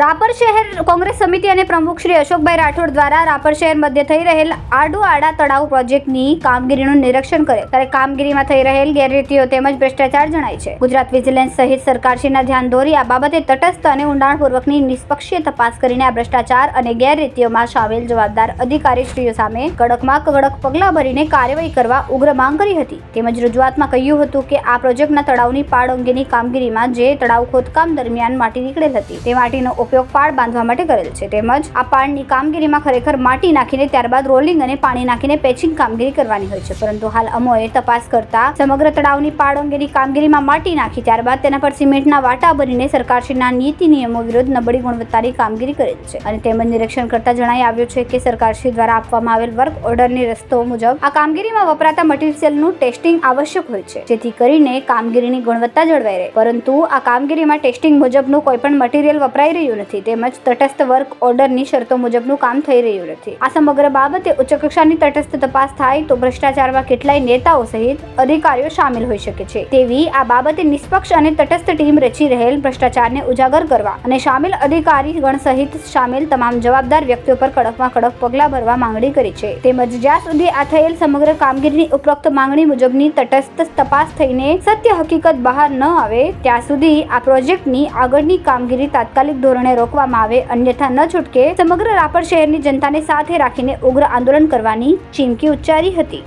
રાપર શહેર કોંગ્રેસ સમિતિ અને પ્રમુખ શ્રી અશોકભાઈ રાઠોડ દ્વારા રાપર શહેર મધ્ય થઈ રહેલ આડુ આડા તળાવ પ્રોજેક્ટની કામગીરીનું નિરીક્ષણ કરે. ત્યારે કામગીરીમાં થઈ રહેલ ગેરરીતિઓ તેમજ ભ્રષ્ટાચાર જણાય છે. ગુજરાત વિજિલન્સ સહિત સરકારશ્રીના ધ્યાન દોરી આ બાબતે તટસ્થ અને ઊંડાણપૂર્વકની નિષ્પક્ષીય તપાસ કરીને આ ભ્રષ્ટાચાર અને ગેરરીતિઓમાં સામેલ જવાબદાર અધિકારીશ્રીઓ સામે કડકમાં કડક પગલાં ભરીને કાર્યવાહી કરવા ઉગ્ર માંગ કરી હતી. તેમજ રજૂઆતમાં કહ્યું હતું કે આ પ્રોજેક્ટના તળાવની પાડ અંગેની કામગીરીમાં જે તળાવ ખોદકામ દરમિયાન માટી નીકળેલ હતી, તે માટીનો ઉપયોગ પાળ બાંધવા માટે કરેલ છે. તેમજ આ પાળની કામગીરીમાં ખરેખર માટી નાખીને, ત્યારબાદ રોલિંગ અને પાણી નાખીને પેચિંગ કામગીરી કરવાની હોય છે. પરંતુ હાલ અમોએ તપાસ કરતા સમગ્ર તળાવની પાળ અંગેની કામગીરીમાં માટી નાખી, ત્યારબાદ તેના પર સિમેન્ટના વાટા ભરીને સરકારશ્રીના નીતિ નિયમો વિરુદ્ધ નબળી ગુણવત્તાની કામગીરી કરેલ છે. અને તેમજ નિરીક્ષણ કરતા જણાઈ આવ્યું છે કે સરકારશ્રી દ્વારા આપવામાં આવેલ વર્ક ઓર્ડરની રસ્તો મુજબ આ કામગીરીમાં વપરાતા મટીરિયલનું ટેસ્ટિંગ આવશ્યક હોય છે. જેથી કરીને કામગીરીની ગુણવત્તા જળવાઈ રહે. પરંતુ આ કામગીરીમાં ટેસ્ટિંગ મુજબનું કોઈ પણ મટીરિયલ વપરાઈ રહ્યું નથી. તેમજ તટસ્થ વર્ક ઓર્ડરની શરતો મુજબનું કામ થઈ રહ્યું નથી. આ સમગ્ર બાબતે ઉચ્ચ કક્ષાની તટસ્થ તપાસ થાય તો ભ્રષ્ટાચારમાં કેટલાય નેતાઓ સહિત અધિકારીઓ સામેલ હોઈ શકે છે. તેવી આ બાબતે નિષ્પક્ષ અને તટસ્થ ટીમ રચી રહેલ ભ્રષ્ટાચારને ઉજાગર કરવા અને સામેલ અધિકારી ગણ સહિત સામેલ તમામ જવાબદાર વ્યક્તિઓ પર કડકમાં કડક પગલાં ભરવા માંગણી કરી છે. તેમજ જ્યાં સુધી આ થયેલ સમગ્ર કામગીરીની ઉપરોક્ત માંગણી મુજબની તટસ્થ તપાસ થઈને સત્ય હકીકત બહાર ન આવે, ત્યાં સુધી આ પ્રોજેક્ટની આગળની કામગીરી તાત્કાલિક ધોરણે રોકવામાં આવે, અન્યથા ન છૂટકે સમગ્ર રાપર શહેરની જનતાને સાથે રાખીને ઉગ્ર આંદોલન કરવાની ચીમકી ઉચ્ચારી હતી.